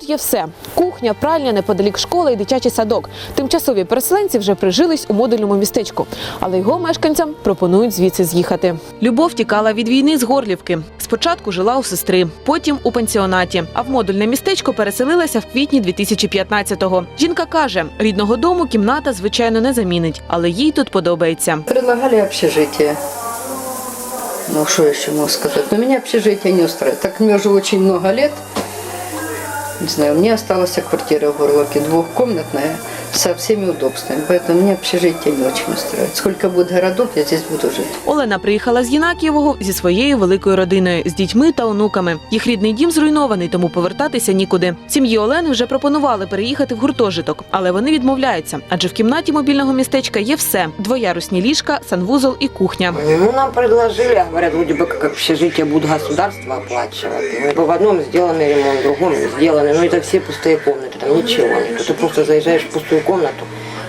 Тут є все: кухня, пральня, неподалік школа і дитячий садок. Тимчасові переселенці вже прижились у модульному містечку, але його мешканцям пропонують звідси з'їхати. Любов тікала від війни з Горлівки. Спочатку жила у сестри, потім у пансіонаті. А в модульне містечко переселилася в квітні 2015-го. Жінка каже, рідного дому кімната звичайно не замінить, але їй тут подобається. Предлагали общежитие. Ну, что еще могу сказать? Но меня общежитие не устраивает. Так мне уже очень много лет. Не знаю, мне осталась квартира в Горлоке, двухкомнатная, со всеми удобствами. Поэтому мне общежитие не очень устраивает. Сколько будет городов, я здесь буду жить. Олена приїхала з Єнакієвого зі своєю великою родиною, з дітьми та онуками. Їх рідний дім зруйнований, тому повертатися нікуди. Сім'ї Олени вже пропонували переїхати в гуртожиток, але вони відмовляються, адже в кімнаті мобільного містечка є все: двоярусні ліжка, санвузол і кухня. Ну, нам предложили, говорят, вроде бы как общежитие будет государство оплачивать. Ну, и в одном сделанный ремонт, в другом не сделанный. Но это все пустые комнаты, там ничего нет. Ты просто заезжаешь в пустую комнату,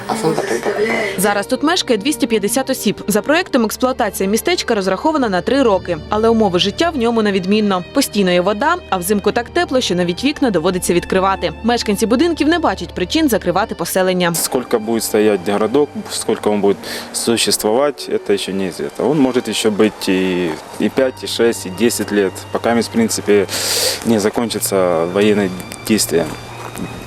а сам потом покупаешь. Зараз тут мешкає 250 осіб. За проектом експлуатація містечка розрахована на три роки, але умови життя в ньому невідмінно. Постійно є вода, а взимку так тепло, що навіть вікна доводиться відкривати. Мешканці будинків не бачать причин закривати поселення. Сколько будет стоять городок, сколько он будет существовать, это еще неизвестно. Он может еще быть и, и 5, и 6, и 10 лет, пока, в принципе, не закончится военные действия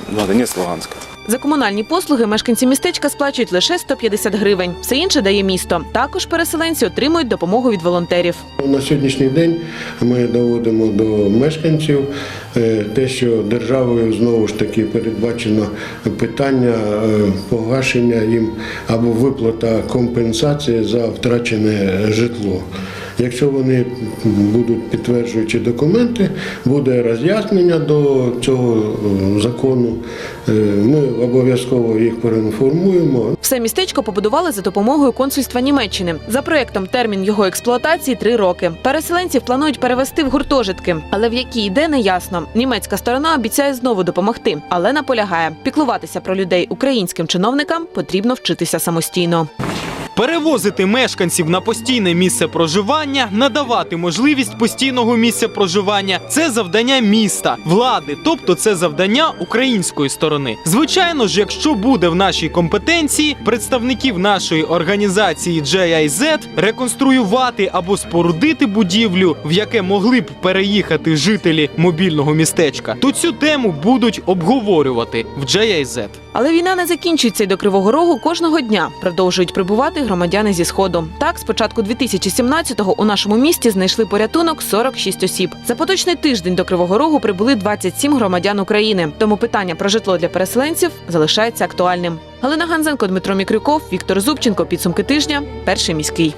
в Донецк, Луганска. За комунальні послуги мешканці містечка сплачують лише 150 гривень. Все інше дає місто. Також переселенці отримують допомогу від волонтерів. На сьогоднішній день ми доводимо до мешканців е, те, що державою знову ж таки передбачено питання е, погашення їм або виплата компенсації за втрачене житло. Якщо вони будуть підтверджуючи документи, буде роз'яснення до цього е, закону. Е, Ми обов'язково їх проінформуємо. Все містечко побудували за допомогою консульства Німеччини. За проектом термін його експлуатації три роки. Переселенців планують перевести в гуртожитки, але в які йде не ясно. Німецька сторона обіцяє знову допомогти, але наполягає, піклуватися про людей українським чиновникам потрібно вчитися самостійно. Перевозити мешканців на постійне місце проживання, надавати можливість постійного місця проживання це завдання міста, влади, тобто це завдання української сторони. Звичайно ж, якщо буде в нашій компетенції представників нашої організації JIZ реконструювати або спорудити будівлю, в яке могли б переїхати жителі мобільного містечка, то цю тему будуть обговорювати в JIZ. Але війна не закінчується й до Кривого Рогу кожного дня. Продовжують прибувати громадяни зі сходу. Так, з початку 2017-го у нашому місті знайшли порятунок 46 осіб. За поточний тиждень до Кривого Рогу прибули 27 громадян України. Тому питання про житло для переселенців залишається актуальним. Галина Ганзенко, Дмитро Мікрюков, Віктор Зубченко. Підсумки тижня. Перший міський.